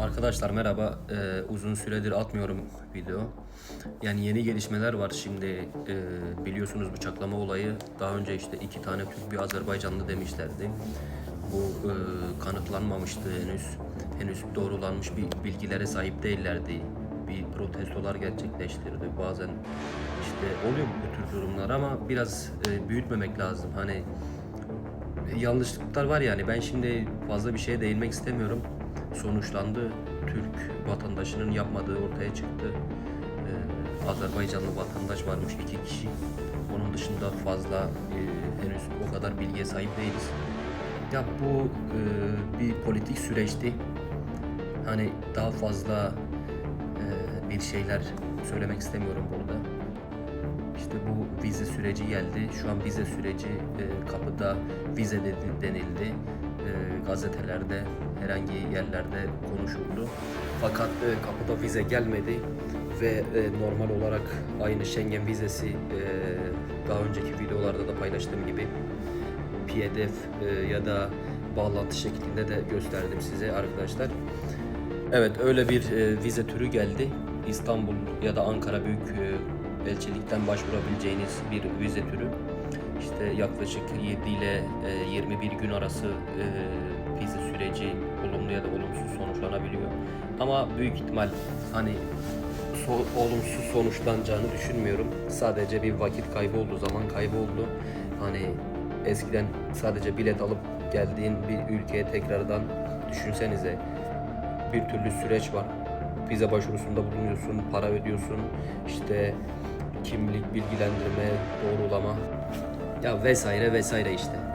Arkadaşlar merhaba. Ee, uzun süredir atmıyorum video. Yani yeni gelişmeler var şimdi. Ee, biliyorsunuz bıçaklama olayı. Daha önce işte iki tane Türk bir Azerbaycanlı demişlerdi. Bu e, kanıtlanmamıştı henüz. Henüz doğrulanmış bir bilgilere sahip değillerdi. Bir protestolar gerçekleştirdi. Bazen işte oluyor bu tür durumlar ama biraz e, büyütmemek lazım. Hani yanlışlıklar var yani. Ben şimdi fazla bir şeye değinmek istemiyorum. Sonuçlandı. Türk vatandaşının yapmadığı ortaya çıktı. Ee, Azerbaycanlı vatandaş varmış iki kişi. Onun dışında fazla e, henüz o kadar bilgiye sahip değiliz. Ya bu e, bir politik süreçti. Hani daha fazla e, bir şeyler söylemek istemiyorum burada. İşte bu vize süreci geldi. Şu an vize süreci e, kapıda vize denildi. E, gazetelerde, herhangi yerlerde konuşuldu. Fakat e, kapıda vize gelmedi ve e, normal olarak aynı Schengen vizesi e, daha önceki videolarda da paylaştığım gibi PDF ya da bağlantı şeklinde de gösterdim size arkadaşlar. Evet öyle bir vize türü geldi. İstanbul ya da Ankara Büyük e, Elçilikten başvurabileceğiniz bir vize türü. İşte yaklaşık 7 ile e, 21 gün arası e, vize süreci olumlu ya da olumsuz sonuçlanabiliyor. Ama büyük ihtimal hani so- olumsuz sonuçlanacağını düşünmüyorum. Sadece bir vakit kaybı oldu, zaman kaybı oldu. Hani eskiden sadece bilet alıp geldiğin bir ülkeye tekrardan düşünsenize bir türlü süreç var. Vize başvurusunda bulunuyorsun, para ödüyorsun, işte kimlik bilgilendirme, doğrulama ya vesaire vesaire işte.